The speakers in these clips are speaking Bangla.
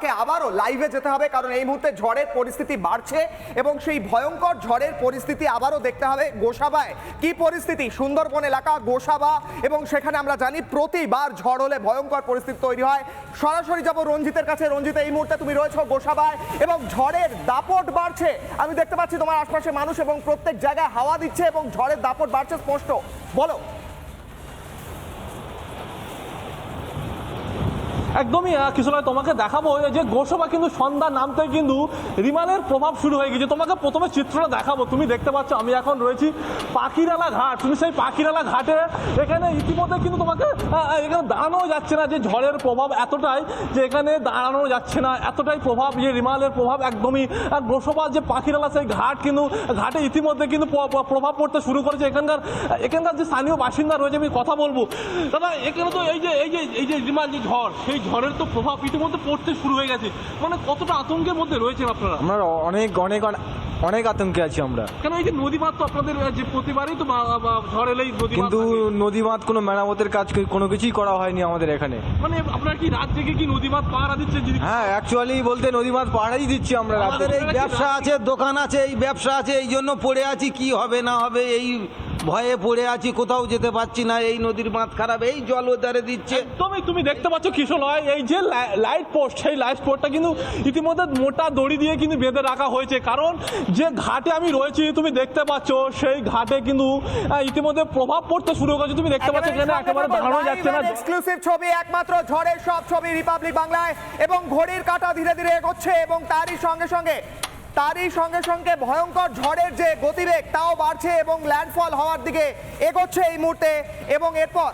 আমাকে আবারও লাইভে যেতে হবে, কারণ এই মুহূর্তে ঝড়ের পরিস্থিতি বাড়ছে এবং সেই ভয়ঙ্কর ঝড়ের পরিস্থিতি আবারও দেখতে হবে গোসাবায়। কি পরিস্থিতি? সুন্দরবন এলাকা, গোসাবা, এবং সেখানে আমরা জানি প্রতিবার ঝড় হলে ভয়ঙ্কর পরিস্থিতি তৈরি হয়। সরাসরি যাব রঞ্জিতের কাছে। রঞ্জিত, এই মুহূর্তে তুমি রয়েছো গোসাবায় এবং ঝড়ের দাপট বাড়ছে। আমি দেখতে পাচ্ছি তোমার আশপাশে মানুষ এবং প্রত্যেক জায়গায় হাওয়া দিচ্ছে এবং ঝড়ের দাপট বাড়ছে স্পষ্ট। বলো। একদমই কিছু নয়, তোমাকে দেখাবো যে গোসবা কিন্তু সন্ধ্যা নামতে কিন্তু রিমালের প্রভাব শুরু হয়ে গেছে। তোমাকে প্রথমে চিত্রটা দেখাবো, তুমি দেখতে পাচ্ছ আমি এখন রয়েছি পাখিরালা ঘাট। তুমি সেই পাখিরালা ঘাটে, এখানে ইতিমধ্যে কিন্তু তোমাকে এখানে দাঁড়ানো যাচ্ছে না যে ঝড়ের প্রভাব এতটাই যে এখানে দাঁড়ানো যাচ্ছে না, এতটাই প্রভাব যে রিমালের প্রভাব একদমই। আর গোসবা যে পাখিরালা, সেই ঘাট কিন্তু, ঘাটে ইতিমধ্যে কিন্তু প্রভাব পড়তে শুরু করেছে। এখানকার এখানকার যে স্থানীয় বাসিন্দা রয়েছে, আমি কথা বলব। দাদা, এখানে তো এই যে এই যে এই যে রিমাল যে ঝড়, সেই ঝড়ের তো প্রভাব ইতিমধ্যে পড়তে শুরু হয়ে গেছে। মানে কতটা আতঙ্কের মধ্যে রয়েছেন আপনারা? আমরা অনেক অনেক অনেক আতঙ্কে আছি আমরা। কেন এই যে নদী বাঁধ তো আপনাদের যে প্রতিবারই তো ঝড় এলেই নদী কিন্তু নদী বাঁধ কোনো মেরামতের কাজ কোনো কিছুই করা হয়নি আমাদের এখানে। মানে আপনারা কি রাত থেকে কি নদী বাঁধ পাহারা দিচ্ছেন যদি হ্যাঁ অ্যাকচুয়ালি বলতে নদী বাঁধ পাহাড়াই দিচ্ছি আমরা। আমাদের এই ব্যবসা আছে দোকান আছে এই ব্যবসা আছে এই জন্য পড়ে আছি কি হবে না হবে এই ভয়ে পড়ে আছি কোথাও যেতে পারছি না এই নদীর বাঁধ খারাপ এই জল ওদারে দিচ্ছে। একদমই তুমি দেখতে পাচ্ছ কিশোর নয় এই যে লাইট পোস্ট সেই লাইট পোস্টটা কিন্তু ইতিমধ্যে মোটা দড়ি দিয়ে কিন্তু বেঁধে রাখা হয়েছে। কারণ যে ঘাটে আমি রয়েছি তুমি দেখতে পাচ্ছ সেই ঘাটে কিন্তু ইতিমধ্যে প্রভাব পড়তে শুরু করেছে তুমি দেখতে পাচ্ছ এখানে একেবারে দাঁড়ানো যাচ্ছে না। এক্সক্লুসিভ ছবি একমাত্র ঝড়ের সব ছবি রিপাবলিক বাংলায় এবং ঘড়ির কাঁটা ধীরে ধীরে এগোচ্ছে এবং তারই সঙ্গে সঙ্গে তারই সঙ্গে সঙ্গে ভয়ঙ্কর ঝড়ের যে গতিবেগ, তাও বাড়ছে এবং ল্যান্ডফল হওয়ার দিকে এগোচ্ছে এই মুহূর্তে। এবং এরপর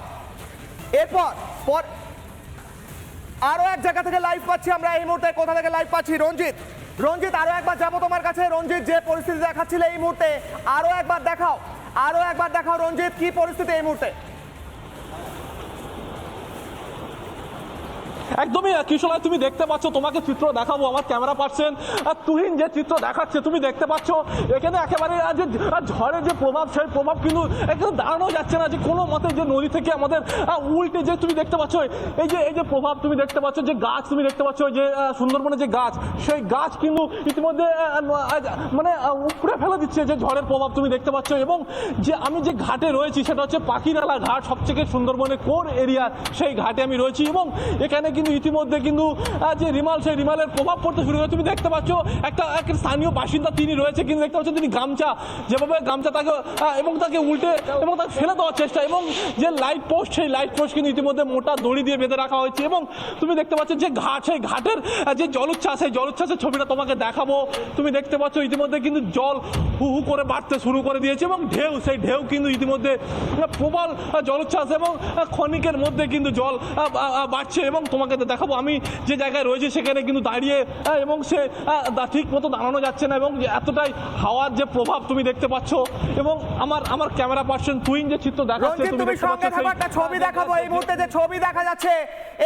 এরপর, পর, আরও এক জায়গা থেকে লাইভ পাচ্ছি আমরা এই মুহূর্তে। কোথা থেকে লাইভ পাচ্ছি? রঞ্জিত। রঞ্জিত, আরও একবার যাব তোমার কাছে। রঞ্জিত, যে পরিস্থিতি দেখাচ্ছিল এই মুহূর্তে, আরও একবার দেখাও। আরও একবার দেখাও রঞ্জিত, কি পরিস্থিতি এই মুহূর্তে? একদমই কিশোর তুমি দেখতে পাচ্ছ তোমাকে চিত্র দেখাবো আমার ক্যামেরা পার্সন। তুহিন যে চিত্র দেখাচ্ছে তুমি দেখতে পাচ্ছ এখানে একেবারে আহ, যে ঝড়ের যে প্রভাব সেই প্রভাব কিন্তু এখানে দাঁড়ানো যাচ্ছে না। যে কোনো মতে যে নদী থেকে আমাদের উল্টে যে তুমি দেখতে পাচ্ছ এই যে এই যে প্রভাব তুমি দেখতে পাচ্ছ যে গাছ তুমি দেখতে পাচ্ছ যে সুন্দরবনের যে গাছ সেই গাছ কিন্তু ইতিমধ্যে মানে উপড়ে ফেলে দিচ্ছে যে ঝড়ের প্রভাব তুমি দেখতে পাচ্ছ। এবং যে আমি যে ঘাটে রয়েছি সেটা হচ্ছে পাখিরালা ঘাট সবথেকে সুন্দরবনের কোর এরিয়া সেই ঘাটে আমি রয়েছি। এবং এখানে কিন্তু ইতিমধ্যে কিন্তু যে রিমাল, সেই রিমালের প্রভাব পড়তে শুরু করে তুমি দেখতে পাচ্ছ, একটা একটা স্থানীয় বাসিন্দা তিনি রয়েছে, কিন্তু দেখতে পাচ্ছ তিনি গামছা, যেভাবে গামছা তাকে এবং তাকে উল্টে, এবং তাকে ফেলে দেওয়ার চেষ্টা, এবং যে লাইট পোস্ট সেই লাইট পোস্ট কিন্তু ইতিমধ্যে মোটা দড়ি দিয়ে বেঁধে রাখা হয়েছে, এবং তুমি দেখতে পাচ্ছ যে ঘাট সেই ঘাটের যে জলোচ্ছ্বাস, সেই জলোচ্ছ্বাসের ছবিটা তোমাকে দেখাবো। তুমি দেখতে পাচ্ছ ইতিমধ্যে কিন্তু জল হু হু করে বাড়তে শুরু করে দিয়েছে, এবং ঢেউ, সেই ঢেউ কিন্তু ইতিমধ্যে প্রবল জলোচ্ছ্বাস এবং ক্ষণিকের মধ্যে কিন্তু জল বাড়ছে, এবং তোমাকে দেখাবো। আমি যে জায়গায় রয়েছে সেখানে কিন্তু দাঁড়িয়ে এবং সে ঠিক মতো দাঁড়ানো যাচ্ছে না এবং এতটাই হাওয়ার যে প্রভাব তুমি দেখতে পাচ্ছ এবং আমার আমার ক্যামেরা পার্সন তুইন যে চিত্র দেখাচ্ছে তুমি সঙ্গে থাকো একটা ছবি দেখাবো। এই মুহূর্তে যে ছবি দেখা যাচ্ছে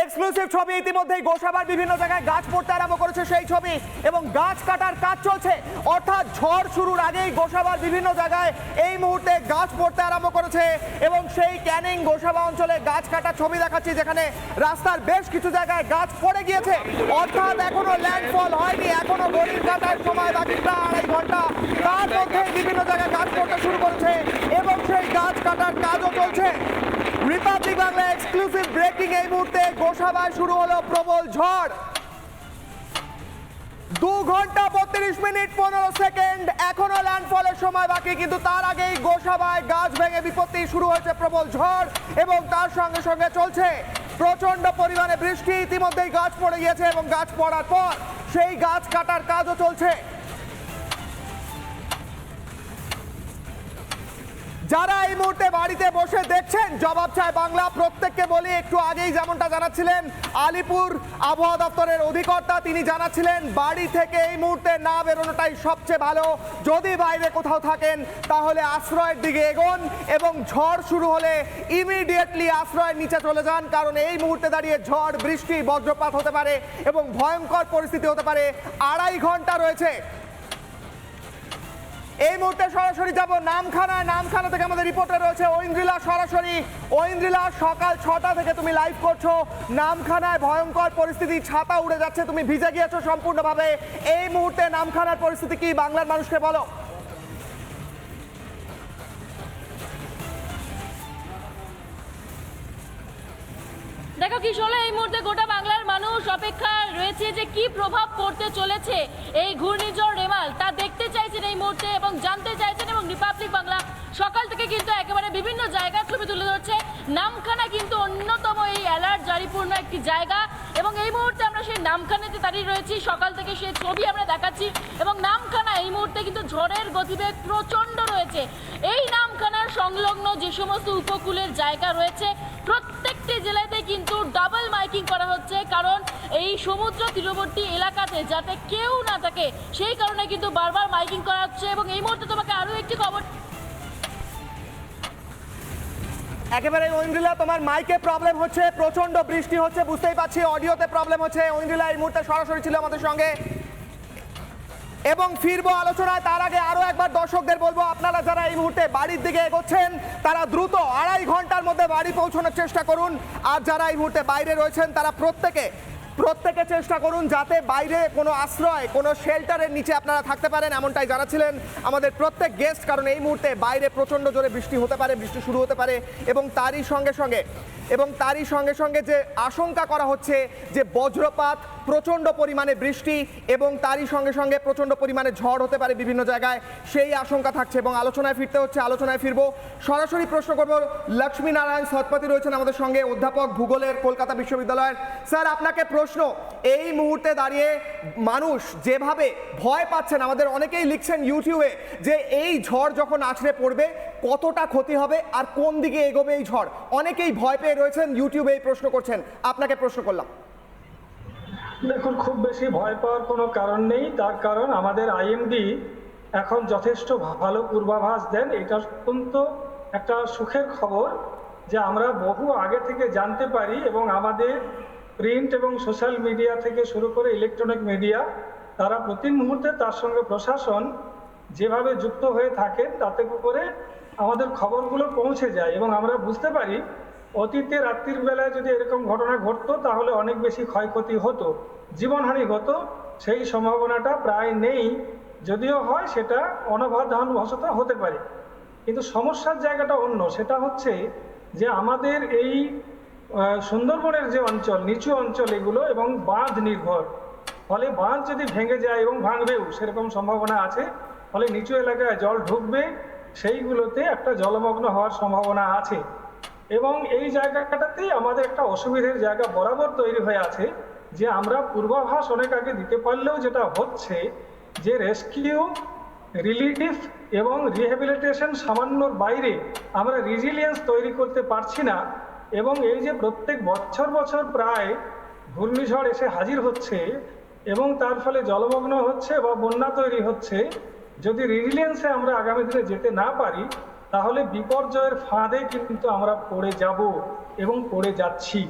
এক্সক্লুসিভ ছবি ইতিমধ্যেই গোসাবার বিভিন্ন জায়গায় গাছ পড়তে আরম্ভ করেছে সেই ছবি এবং গাছ কাটার কাজ চলছে। অর্থাৎ ঝড় শুরুর আগেই গোসাবার বিভিন্ন জায়গায় এই মুহূর্তে গাছ পড়তে আরম্ভ করেছে এবং সেই ক্যানিং গোসাবা অঞ্চলে গাছ কাটার ছবি দেখাচ্ছি যেখানে রাস্তার বেশ কিছু জায়গায় গাছ পড়ে গিয়েছে। অর্থাৎ এখনও ল্যান্ডফল হয়নি, এখনও ঘড়ির কাটার সময় বাকি প্রায় আড়াই ঘণ্টা। তার মধ্যে বিভিন্ন জায়গায় গাছ পড়তে শুরু করেছে এবং সেই গাছ কাটার কাজও চলছে। রিপাবলিক বাংলা এক্সক্লুসিভ ব্রেকিং এই মুহূর্তে গোসাবায় শুরু হলো প্রবল ঝড়। দু ঘণ্টা বত্রিশ মিনিট পনেরো সেকেন্ড, এখনও ল্যান্ডফলের সময় বাকি, কিন্তু তার আগেই গোসাবায় গাছ ভেঙে বিপত্তি শুরু হয়েছে প্রবল ঝড় এবং তার সঙ্গে সঙ্গে চলছে। প্রচণ্ড পরিমাণে বৃষ্টি ইতিমধ্যেই গাছ পড়ে গিয়েছে এবং গাছ পড়ার পর সেই গাছ কাটার কাজও চলছে। যারা এই মুহূর্তে বাড়িতে বসে দেখছেন, জবাব চায় বাংলা। প্রত্যেককে বলি, একটু আগেই যেমনটা জানাচ্ছিলেন আলিপুর আবহাওয়া দপ্তরের অধিকর্তা, তিনি জানাচ্ছিলেন, বাড়ি থেকে এই মুহূর্তে না বেরোনোটাই সবচেয়ে ভালো। যদি বাইরে কোথাও থাকেন, তাহলে আশ্রয়ের দিকে এগোন এবং ঝড় শুরু হলে ইমিডিয়েটলি আশ্রয়ের নিচে চলে যান, কারণ এই মুহূর্তে দাঁড়িয়ে ঝড়, বৃষ্টি, বজ্রপাত হতে পারে এবং ভয়ঙ্কর পরিস্থিতি হতে পারে। আড়াই ঘণ্টা রয়েছে এই মুহূর্তে সরাসরি যাব নামখানায়। নামখানা থেকে আমাদের রিপোর্টার রয়েছে ঐন্দ্রিলা সরাসরি। ঐন্দ্রিলা, সকাল ছটা থেকে তুমি লাইভ করছ। নামখানায় ভয়ঙ্কর পরিস্থিতি ছাতা উড়ে যাচ্ছে, তুমি ভিজে গিয়েছো সম্পূর্ণভাবে। এই মুহূর্তে নামখানার পরিস্থিতি কি? বাংলার মানুষকে বলো। দেখো কি শোনো এই মুহূর্তে গোটা বাংলার মানুষ অপেক্ষা রয়েছে যে কি প্রভাব পড়তে চলেছে এই ঘূর্ণিঝড় রেমাল। তা দেখতে চাইছেন এই মুহূর্তে এবং জানতে চাইছেন এবং রিপাবলিক বাংলা সকাল থেকে কিন্তু একেবারে বিভিন্ন জায়গার ছবি তুলে ধরছে। নামখানা কিন্তু অন্যতম এই অ্যালার্ট জারিপূর্ণ একটি জায়গা এবং এই মুহূর্তে আমরা সেই নামখানাতে দাঁড়িয়ে রয়েছি। সকাল থেকে সেই ছবি আমরা দেখাচ্ছি এবং নামখানা এই মুহূর্তে কিন্তু ঝড়ের গতিবেগ প্রচণ্ড রয়েছে। এই নামখানার সংলগ্ন যে সমস্ত উপকূলের জায়গা রয়েছে, প্রত্যেকটি জেলাতে কিন্তু ডাবল মাইকিং করা হচ্ছে কারণ এই সমুদ্র তীরবর্তী এলাকাতে যাতে কেউ না থাকে, সেই কারণে কিন্তু বারবার মাইকিং করা হচ্ছে এবং এই মুহূর্তে তোমাকে আরও একটি খবর একেবারে ঐন্দ্রিলা, তোমার মাইকে প্রবলেম হচ্ছে প্রচণ্ড বৃষ্টি হচ্ছে, বুঝতেই পারছি, অডিওতে প্রবলেম হচ্ছে। ঐন্দ্রিলা, এই মুহূর্তে সরাসরি ছিল আমাদের সঙ্গে। এবং ফিরবো আলোচনায়, তার আগে আরও একবার দর্শকদের বলব, আপনারা যারা এই মুহূর্তে বাড়ির দিকে এগোচ্ছেন, তারা দ্রুত আড়াই ঘণ্টার মধ্যে বাড়ি পৌঁছানোর চেষ্টা করুন। আর যারা এই মুহূর্তে বাইরে রয়েছেন, তারা প্রত্যেকে প্রত্যেকে চেষ্টা করুন যাতে বাইরে কোনো আশ্রয়, কোনো শেল্টারের নিচে আপনারা থাকতে পারেন, এমনটাই জানাচ্ছিলেন আমাদের প্রত্যেক গেস্ট কারণ এই মুহূর্তে বাইরে প্রচণ্ড জোরে বৃষ্টি হতে পারে, বৃষ্টি শুরু হতে পারে এবং তারই সঙ্গে সঙ্গে এবং তারই সঙ্গে সঙ্গে যে আশঙ্কা করা হচ্ছে যে বজ্রপাত, প্রচণ্ড পরিমাণে বৃষ্টি এবং তারই সঙ্গে সঙ্গে প্রচণ্ড পরিমাণে ঝড় হতে পারে বিভিন্ন জায়গায়, সেই আশঙ্কা থাকছে এবং আলোচনায় ফিরতে হচ্ছে, আলোচনায় ফিরবো। সরাসরি প্রশ্ন করব লক্ষ্মী নারায়ণ সৎপতি রয়েছেন আমাদের সঙ্গে, অধ্যাপক ভূগোলের কলকাতা বিশ্ববিদ্যালয়ের। স্যার, আপনাকে প্রশ্ন, এই মুহূর্তে দাঁড়িয়ে মানুষ যেভাবে ভয় পাচ্ছেন, আমাদের অনেকেই লিখছেন ইউটিউবে যে এই ঝড় যখন আছড়ে পড়বে কতটা ক্ষতি হবে আর কোন দিকে এগোবে এই ঝড়? অনেকেই ভয় পেয়ে রয়েছেন ইউটিউবে এই প্রশ্ন করছেন। আপনাকে প্রশ্ন করলাম। দেখুন, খুব বেশি ভয় পাওয়ার কোনো কারণ নেই। তার কারণ আমাদের আইএমডি এখন যথেষ্ট ভালো পূর্বাভাস দেন। এটা অত্যন্ত একটা সুখের খবর যে আমরা বহু আগে থেকে জানতে পারি এবং আমাদের প্রিন্ট এবং সোশ্যাল মিডিয়া থেকে শুরু করে ইলেকট্রনিক মিডিয়া তারা প্রতি মুহূর্তে তার সঙ্গে প্রশাসন যেভাবে যুক্ত হয়ে থাকেন, তাতে করে আমাদের খবরগুলো পৌঁছে যায় এবং আমরা বুঝতে পারি অতীতে রাত্রির বেলায় যদি এরকম ঘটনা ঘটতো, তাহলে অনেক বেশি ক্ষয়ক্ষতি হতো, জীবনহানি হতো। সেই সম্ভাবনাটা প্রায় নেই, যদিও হয় সেটা অনবাধানবশত হতে পারে। কিন্তু সমস্যার জায়গাটা অন্য, সেটা হচ্ছে যে আমাদের এই সুন্দরবনের যে অঞ্চল, নিচু অঞ্চল এগুলো এবং বাঁধ নির্ভর। ফলে বাঁধ যদি ভেঙে যায় এবং ভাঙবেও, সেরকম সম্ভাবনা আছে। ফলে নিচু এলাকায় জল ঢুকবে, সেইগুলোতে একটা জলমগ্ন হওয়ার সম্ভাবনা আছে। এবং এই জায়গাটাতেই আমাদের একটা অসুবিধের জায়গা বরাবর তৈরি হয়ে আছে, যে আমরা পূর্বাভাস অনেক আগে দিতে পারলেও যেটা হচ্ছে, যে রেস্কিউ, রিলিফ এবং রিহ্যাবিলিটেশন সামান্যর বাইরে আমরা রিজিলিয়েন্স তৈরি করতে পারছি না। এবং এই যে প্রত্যেক বছর বছর প্রায় ঘূর্ণিঝড় এসে হাজির হচ্ছে এবং তার ফলে জলমগ্ন হচ্ছে বা বন্যা তৈরি হচ্ছে যদি রিলিয়েন্সে আমরা আগামী দিনে যেতে না পারি, তাহলে বিপর্যয়ের ফাঁদে কিন্তু আমরা পড়ে যাব এবং পড়ে যাচ্ছি।